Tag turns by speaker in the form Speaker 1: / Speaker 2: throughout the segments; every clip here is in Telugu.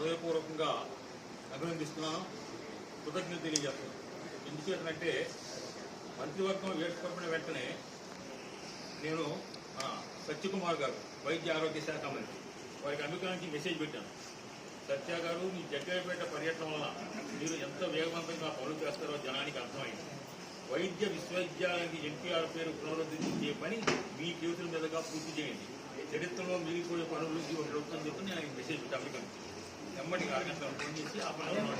Speaker 1: హృదయపూర్వకంగా అభినందిస్తున్నాను. కృతజ్ఞత తెలియజేస్తున్నాను. ఎందుచేతనంటే మంత్రివర్గం ఏర్పడిన వెంటనే నేను సత్యకుమార్ గారు వైద్య ఆరోగ్య శాఖ మంత్రి. వారికి అనుకానికి మెసేజ్ పెట్టాను. సత్య గారు మీ జగ్గరపేట పర్యటన వల్ల మీరు ఎంత వేగవంతంగా పనులు చేస్తారో జనానికి అర్థమైంది. వైద్య విశ్వవిద్యాలయానికి ఎన్టీఆర్ పేరు పునరుద్ధరించే పని మీ చేతుల మీదుగా పూర్తి చేయండి. చరిత్రలో మిగిలిపోయే పనులు ఈ ప్రభుత్వం చెప్పి నేను మెసేజ్ పెట్టాను. ఆరు గంటలు ఫోన్ చేసి ఆ పనులు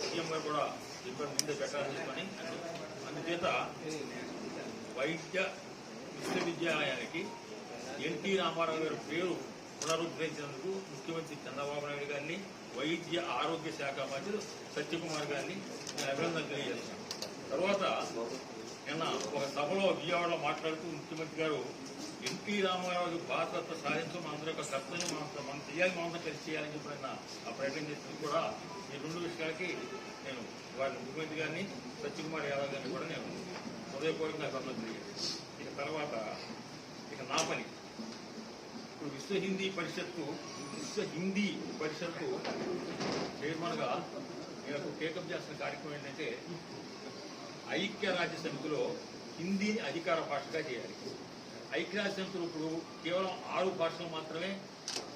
Speaker 1: సీఎం గారు కూడా ఇబ్బంది ముందే పెట్టాలని చెప్పని అందుచేత వైద్య విశ్వవిద్యాలయానికి ఎన్టీ రామారావు గారి పేరు పునరుద్ధరించినందుకు ముఖ్యమంత్రి చంద్రబాబు నాయుడు గారిని వైద్య ఆరోగ్య శాఖ మంత్రి సత్యకుమార్ గారిని అభినందన తెలియజేస్తాను తర్వాత నిన్న ఒక సభలో విజయవాడలో మాట్లాడుతూ ముఖ్యమంత్రి గారు ఎన్టీ రామారావు భారతత్వ సాధించడం అందరూ యొక్క కర్తవ్యం మనం మనం చేయాలి మనం కలిసి చేయాలని చెప్పి ఆయన ఆ ప్రయత్నం చేసినది కూడా ఈ రెండు విషయాలకి నేను వారి ముఖ్యమంత్రి గారిని సత్యకుమార్ యాదవ్ గారిని కూడా నేను హృదయపూర్వకంగా అభినందన ఇక తర్వాత ఇక నా పని. ఇప్పుడు విశ్వ హిందీ పరిషత్తు విశ్వ హిందీ పరిషత్తు చైర్మన్గా నేను టేకప్ చేస్తున్న కార్యక్రమం ఏంటంటే ఐక్యరాజ్య సమితిలో హిందీని అధికార భాషగా చేయాలి. ఐక్యరాజ్య సమితిలో ఇప్పుడు కేవలం ఆరు భాషలు మాత్రమే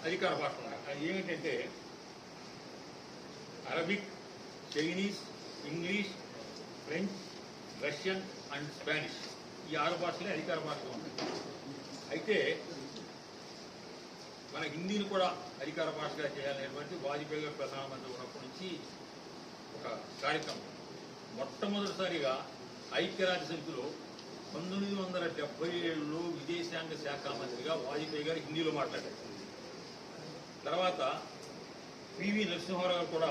Speaker 1: అధికార భాషలు ఉన్నాయి. ఏమిటంటే Arabic Chinese English French Russian and Spanish. ఈ ఆరు భాషలే అధికార భాషలు ఉన్నాయి. అయితే మన హిందీని కూడా అధికార భాషగా చేయాలనేటువంటి వాజ్పేయి గారు ప్రధానమంత్రి ఉన్నప్పటి నుంచి ఒక కార్యక్రమం. మొట్టమొదటిసారిగా ఐక్యరాజ్య సమితిలో పంతొమ్మిది వందల డెబ్బై ఏడులో విదేశాంగ శాఖ మంత్రిగా వాజ్పేయి గారు హిందీలో మాట్లాడారు. తర్వాత పివి నరసింహారావు గారు కూడా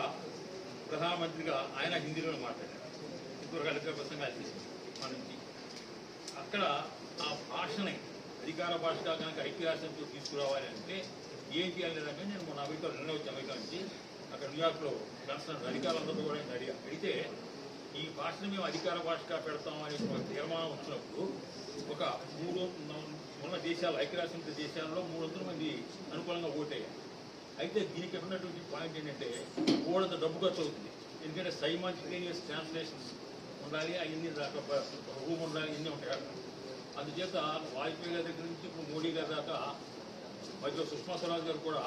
Speaker 1: ప్రధానమంత్రిగా ఆయన హిందీలోనే మాట్లాడారు. ఇద్దరు ప్రసంగా ప్రసంగాలు చేసింది నుంచి. అక్కడ ఆ భాషని అధికార భాషగా కనుక ఐక్యరాజ్యంతో తీసుకురావాలి అంటే ఏం చేయాలి అంటే నేను మొన్న అమెరికా నిన్న వచ్చి అమెరికా నుంచి అక్కడ న్యూయార్క్లో కన్సర్న్ అధికారులందరూ కూడా అడిగా. ఈ భాషను మేము అధికార భాషగా పెడతామని ఒక తీర్మానం వచ్చినప్పుడు ఒక మూడు ఉన్న దేశాలు ఐక్యరాజ్య దేశాల్లో మూడు వందల మంది అనుకూలంగా ఓటయ్యారు. అయితే దీనికి ఉన్నటువంటి పాయింట్ ఏంటంటే మూడంత డబ్బు ఖర్చు అవుతుంది. ఎందుకంటే సైమాంటినియస్ ట్రాన్స్లేషన్స్ ఉండాలి అవన్నీ రూమ్ ఉండాలి ఇన్ని ఉంటాయి అందుచేత వాజ్పేయి గారి దగ్గర నుంచి ఇప్పుడు మోడీ గారి దాకా మధ్యలో సుష్మా స్వరాజ్ గారు కూడా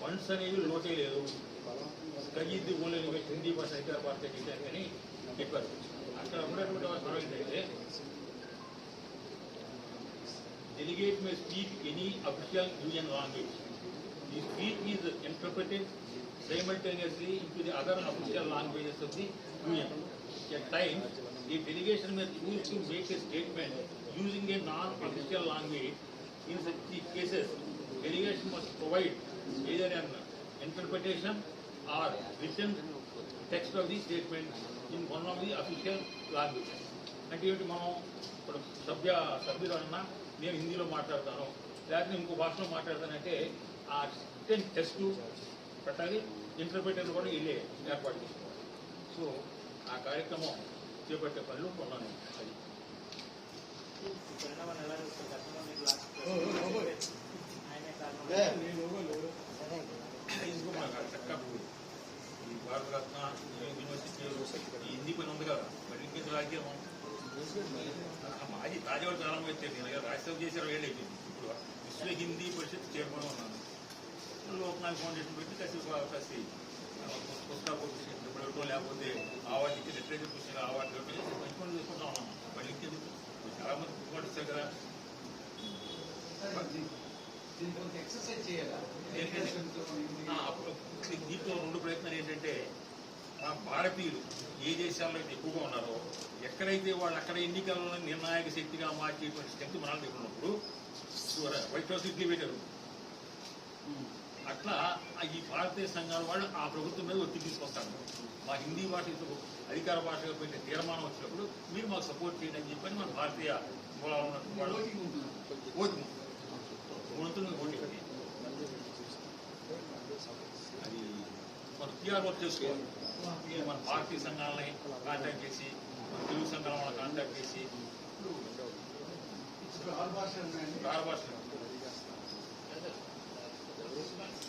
Speaker 1: ఫండ్స్ అనేవి లోటే లేదు. ఖరీదు ఓన్లీ హిందీ భాష ఇతర భాష చేశారు అని చెప్పారు అక్కడ ఉన్నటువంటి వారు ఏంటంటే delegate may speak any official union language. The speech is interpreted simultaneously into the other official languages of the union. At times, the delegation may choose to make a statement using a non-official language. In such cases, delegation must provide either an interpretation or written text of the statement in one of the official languages. అంటే ఏంటి మనం ఇప్పుడు సభ్య సభ్యులు అన్నా నేను హిందీలో మాట్లాడతాను లేకపోతే ఇంకో భాషలో మాట్లాడతానంటే ఆ టెస్ట్ పెట్టాలి ఇంటర్ప్రిటర్ కూడా వెళ్ళే ఏర్పాటు చేసుకోవాలి. సో ఆ కార్యక్రమం చేపట్టే పనులు కొన్నాను. అది.
Speaker 2: ఆయనే
Speaker 1: తాజావాడు చాలా మంది వచ్చారు. నేను రాజ్యసభ చేసి ఇరవై ఏళ్ళు అయిపోయింది. ఇప్పుడు విశ్వ హిందీ పరిషత్ చైర్మన్ ఉన్నాను. లోక్నాథ్ ఫౌండేషన్ పెట్టి కసి కసి పుస్తకాలు పుస్తకం ఇప్పుడు ఇవ్వడం లేకపోతే అవార్డు ఇచ్చి లిటరేచర్ పుస్తకాలు అవార్డు ఇవ్వడం మంచి పనులు తీసుకుంటా ఉన్నాను. మళ్ళీ ఇంకెందుకు చాలా మంది పుస్తకాలు ఇస్తారు కదా. దీంట్లో రెండు ప్రయత్నాలు ఏంటంటే మన భారతీయులు ఏ దేశాల్లో అయితే ఎక్కువగా ఉన్నారో ఎక్కడైతే వాళ్ళు అక్కడ ఎన్నికలను నిర్ణాయక శక్తిగా మార్చేటువంటి శక్తి మనల్ని దగ్గర ఉన్నప్పుడు వైట్ హౌస్ ఇడ్లీ పెట్టారు అట్లా ఈ భారతీయ సంఘాల వాళ్ళు ఆ ప్రభుత్వం మీద ఒత్తిడి తీసుకొస్తారు మా హిందీ భాష అధికార భాషగా పెట్టే తీర్మానం వచ్చినప్పుడు మీరు మాకు సపోర్ట్ చేయండి అని చెప్పని మన భారతీయ మూలాలు ఉన్నట్టు వాళ్ళు
Speaker 3: ఉంటుంది
Speaker 1: ఓటు ఓటు అది మన టీఆర్ వర్క్ చేసుకోవాలి మన భారతీయ సంఘాలని కాంటాక్ట్ చేసి తెలుగు సంఘాల వాళ్ళని కాంటాక్ట్ చేసి.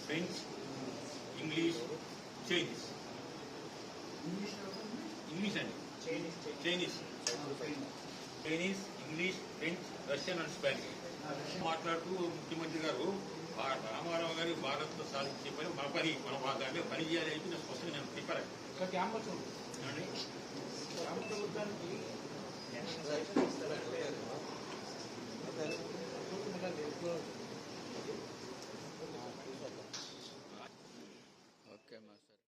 Speaker 1: ఫ్రెంచ్ ఇంగ్లీష్ చైనీస్ ఇంగ్లీష్ అండి. Chinese Chinese English French Russian and Spanish మాట్లాడుతూ ముఖ్యమంత్రి గారు రామారావు గారి భారత్ సాధించే పని మన పని మన దాంట్లో పని చేయాలి అయితే నేను స్పష్టంగా నేను చెప్పాను